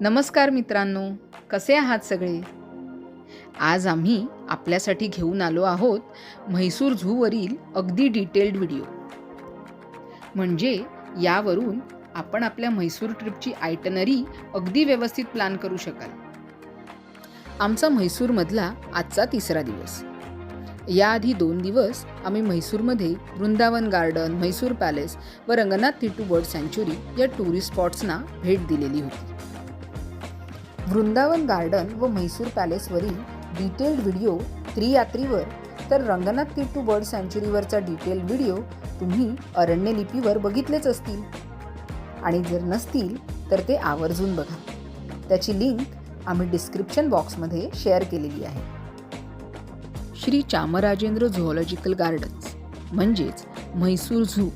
नमस्कार मित्रांनो कसे आहात सगळे? आज आम्ही आपल्यासाठी घेऊन आलो आहोत म्हैसूर झूवरील अगदी डिटेल्ड व्हिडिओ. म्हणजे यावरून आपण आपल्या म्हैसूर ट्रिपची आयटनरी अगदी व्यवस्थित प्लॅन करू शकाल. आमचा म्हैसूरमधला आजचा तिसरा दिवस. याआधी दोन दिवस आम्ही म्हैसूरमध्ये वृंदावन गार्डन म्हैसूर पॅलेस व रंगनाथ थिटू बर्ड सँच्युरी या टुरिस्ट स्पॉट्सना भेट दिलेली होती. वृंदावन गार्डन व म्हैसूर पॅलेसवरील डिटेल्ड व्हिडिओ त्रियात्रीवर. तर रंगनाथ तिट्टू बर्ड सँच्युरीवरचा डिटेल व्हिडिओ तुम्ही अरण्य लिपीवर बघितलेच असतील. आणि जर नसतील तर ते आवर्जून बघा. त्याची लिंक आम्ही डिस्क्रिप्शन बॉक्समध्ये शेअर केलेली आहे. श्री चामराजेंद्र झुऑलॉजिकल गार्डन्स म्हणजेच म्हैसूर झू.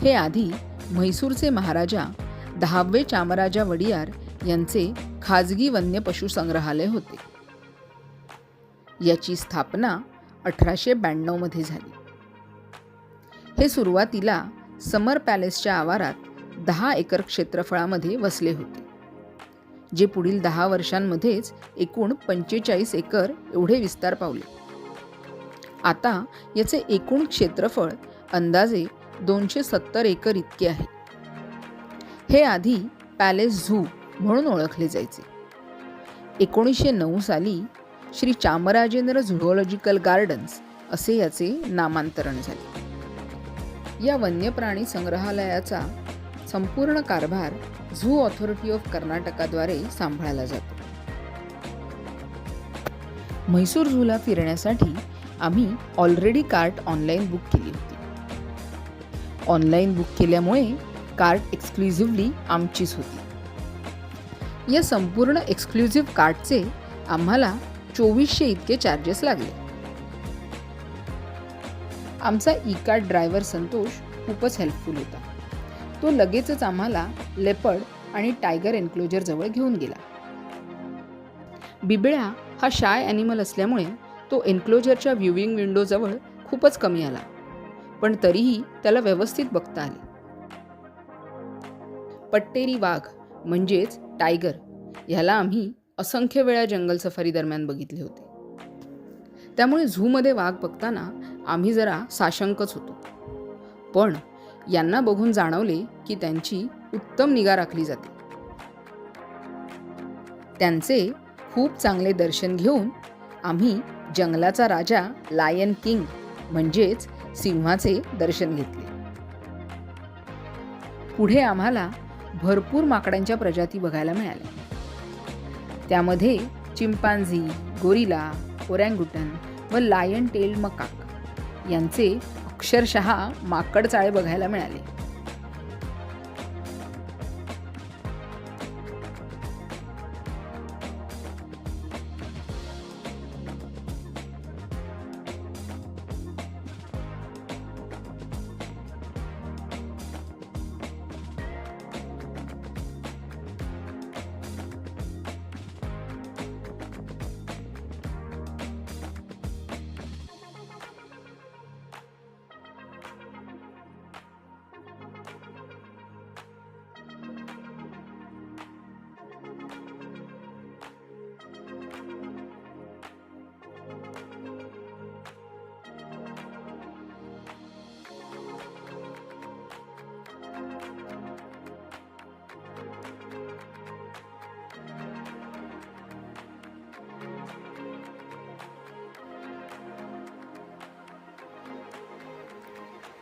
हे आधी म्हैसूरचे महाराजा दहावे चामराजा वडियार यांचे खाजगी वन्य पशुसंग्रहालय होते. याची स्थापना अठराशे ब्याण्णवमध्ये झाली. हे सुरुवातीला समर पॅलेसच्या आवारात दहा एकर क्षेत्रफळामध्ये वसले होते जे पुढील दहा वर्षांमध्येच एकूण पंचेचाळीस एकर एवढे विस्तार पावले. आता याचे एकूण क्षेत्रफळ अंदाजे दोनशे सत्तर एकर इतके आहे. हे आधी पॅलेस झू म्हणून ओळखले जायचे. एकोणीसशे नऊ साली श्री चामराजेंद्र झुओलॉजिकल गार्डन्स असे याचे नामांतरण झाले. या वन्यप्राणी संग्रहालयाचा संपूर्ण कारभार झू ऑथॉरिटी ऑफ कर्नाटकाद्वारे सांभाळला जातो. म्हैसूर झूला फिरण्यासाठी आम्ही ऑलरेडी कार्ट ऑनलाईन बुक केली होती. ऑनलाईन बुक केल्यामुळे कार्ट एक्सक्लुझिव्हली आमचीच होती. या संपूर्ण एक्सक्लुझिव्ह कार्डचे आम्हाला चोवीसशे इतके चार्जेस लागले. आमचा ई कार्ड ड्रायव्हर संतोष खूपच हेल्पफुल होता. तो लगेचच आम्हाला लेपर्ड आणि टायगर एन्क्लोजर जवळ घेऊन गेला. बिबळ्या हा शाय ॲनिमल असल्यामुळे तो एन्क्लोजरच्या व्ह्युविंग विंडोजवळ खूपच कमी आला. पण तरीही त्याला व्यवस्थित बघता आले. पट्टेरी वाघ म्हणजेच टायगर ह्याला आम्ही असंख्य वेळा जंगल सफारी दरम्यान बघितले होते. त्यामुळे झूमध्ये वाघ बघताना आम्ही जरा साशंकच होतो. पण यांना बघून जाणवले की त्यांची उत्तम निगा राखली जाते. त्यांचे खूप चांगले दर्शन घेऊन आम्ही जंगलाचा राजा लायन किंग म्हणजेच सिंहाचे दर्शन घेतले. पुढे आम्हाला भरपूर माकडांच्या प्रजाती बघायला मिळाल्या. त्यामध्ये चिंपांझी गोरिला ओरँगुटन व लायन टेल्ड मकाक यांचे अक्षरशः माकड चाळे बघायला मिळाले.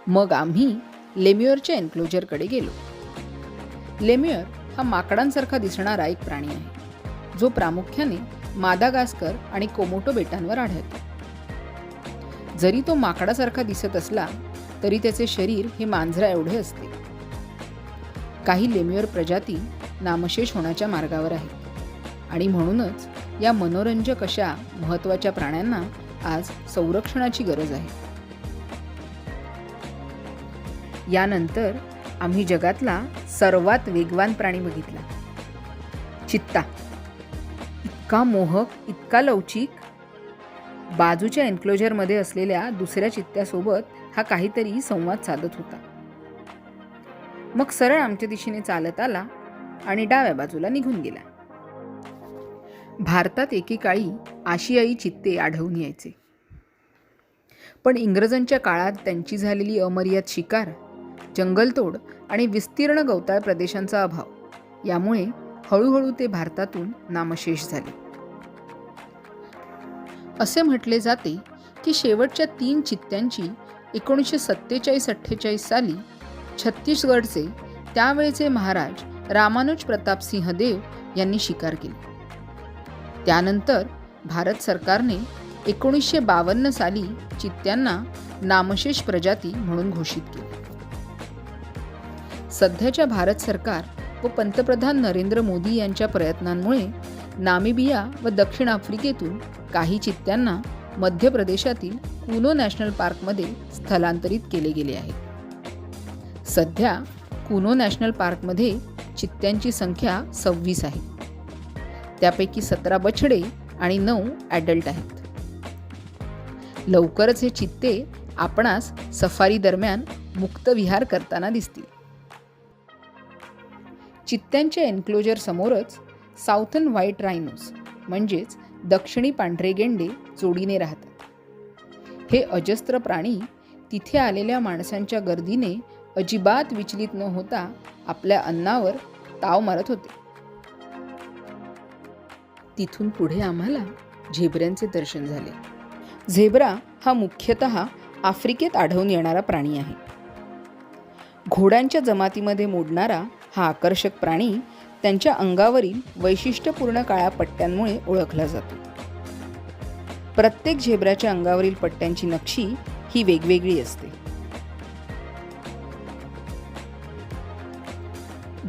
मग आम्ही लेम्युअरच्या एन्क्लोजरकडे गेलो. लेम्युअर हा माकडांसारखा दिसणारा एक प्राणी आहे जो प्रामुख्याने मादागास्कर आणि कोमोटो बेटांवर आढळतो. जरी तो माकडासारखा दिसत असला तरी त्याचे शरीर हे मांजरा एवढे असते. काही लेम्युअर प्रजाती नामशेष होण्याच्या मार्गावर आहेत आणि म्हणूनच या मनोरंजक अशा महत्त्वाच्या प्राण्यांना आज संरक्षणाची गरज आहे. यानंतर आम्ही जगातला सर्वात वेगवान प्राणी बघितला. चित्ता. इतका मोहक इतका लवचिक. बाजूच्या एन्क्लोजरमध्ये असलेल्या दुसऱ्या चित्त्यासोबत हा काहीतरी संवाद साधत होता. मग सरळ आमच्या दिशेने चालत आला आणि डाव्या बाजूला निघून गेला. भारतात एकेकाळी आशियाई चित्ते आढळून यायचे. पण इंग्रजांच्या काळात त्यांची झालेली अमर्याद शिकार जंगलतोड आणि विस्तीर्ण गवताळ प्रदेशांचा अभाव. यामुळे हळूहळू ते भारतातून नामशेष झाले. असे म्हटले जाते की शेवटच्या तीन चित्त्यांची एकोणीसशे सत्तेचाळीस अठ्ठेचाळीस साली छत्तीसगडचे त्यावेळचे महाराज रामानुज प्रताप सिंह देव यांनी शिकार केली. त्यानंतर भारत सरकारने एकोणीसशे बावन्न साली चित्त्यांना नामशेष प्रजाती म्हणून घोषित केले. सध्याच्या भारत सरकार व पंतप्रधान नरेंद्र मोदी यांच्या प्रयत्नांमुळे नामिबिया व दक्षिण आफ्रिकेतून काही चित्त्यांना मध्य प्रदेशातील कुनो नॅशनल पार्कमध्ये स्थलांतरित केले गेले आहे. सध्या कुनो नॅशनल पार्कमध्ये चित्त्यांची संख्या सव्वीस आहे. त्यापैकी सतरा बछडे आणि नऊ ॲडल्ट आहेत. लवकरच हे चित्ते आपणास सफारी दरम्यान मुक्त विहार करताना दिसतील. चित्त्यांच्या एन्क्लोजरसमोरच साऊथन व्हाईट रायनोस म्हणजेच दक्षिणी पांढरे गेंडे जोडीने राहतात. हे अजस्त्र प्राणी तिथे आलेल्या माणसांच्या गर्दीने अजिबात विचलित न होता आपल्या अन्नावर ताव मारत होते. तिथून पुढे आम्हाला झेब्र्यांचे दर्शन झाले. झेब्रा हा मुख्यतः आफ्रिकेत आढळून येणारा प्राणी आहे. घोड्यांच्या जमातीमध्ये मोडणारा हा आकर्षक प्राणी त्यांच्या अंगावरील वैशिष्ट्यपूर्ण काळ्या पट्ट्यांमुळे ओळखला जातो. प्रत्येक झेब्राच्या अंगावरील पट्ट्यांची नक्षी ही वेगवेगळी असते.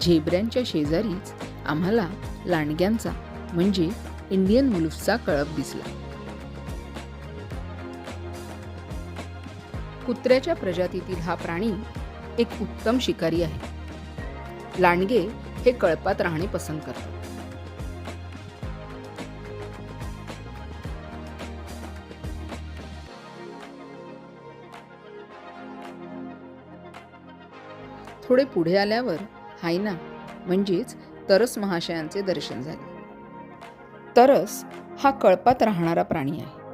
झेब्र्यांच्या शेजारीच आम्हाला लांडग्यांचा म्हणजे इंडियन वुल्फचा कळप दिसला. कुत्र्याच्या प्रजातीतील हा प्राणी एक उत्तम शिकारी आहे. लांडगे हे कळपात राहणे पसंत करतात. थोडे पुढे आल्यावर हायना म्हणजेच तरस महाशयांचे दर्शन झाले. तरस हा कळपात राहणारा प्राणी आहे.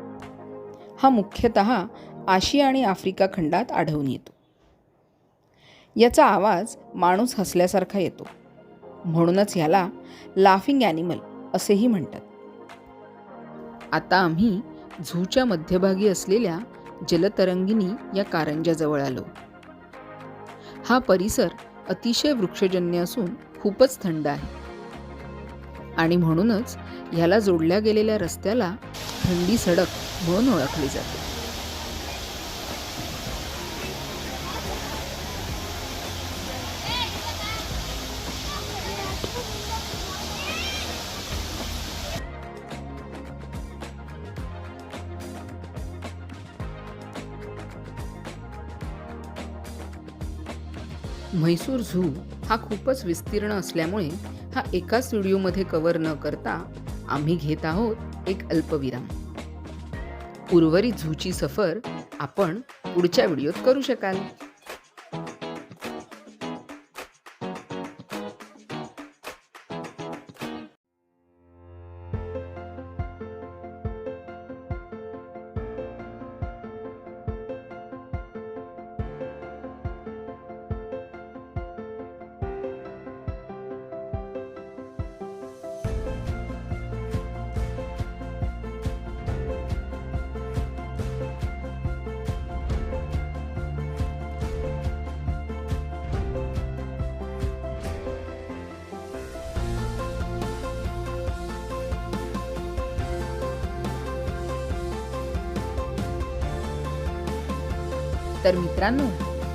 हा मुख्यतः आशिया आणि आफ्रिका खंडात आढळून येतो. याचा आवाज माणूस हसल्यासारखा येतो. म्हणूनच ह्याला लाफिंग ॲनिमल असेही म्हणतात. आता आम्ही झूच्या मध्यभागी असलेल्या जलतरंगिणी या कारंजाजवळ आलो. हा परिसर अतिशय वृक्षजन्य असून खूपच थंड आहे. आणि म्हणूनच ह्याला जोडल्या गेलेल्या रस्त्याला थंडी सडक म्हणून ओळखली जाते. म्हैसूर झू हा खूपच विस्तीर्ण असल्यामुळे हा एकाच व्हिडिओमध्ये कव्हर न करता आम्ही घेत आहोत एक अल्पविराम. उर्वरित झूची सफर आपण पुढच्या व्हिडिओत करू शकाल. तर मित्रांनो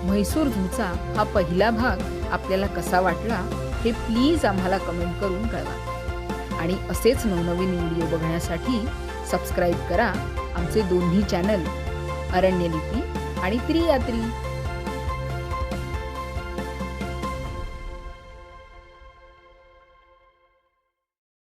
म्हैसूर झूचा हा पहिला भाग आपल्याला कसा वाटला हे प्लीज आम्हाला कमेंट करून कळवा. आणि असेच नवनवीन व्हिडिओ बघण्यासाठी सबस्क्राईब करा आमचे दोन्ही चॅनल अरण्यलिपी आणि त्रियात्री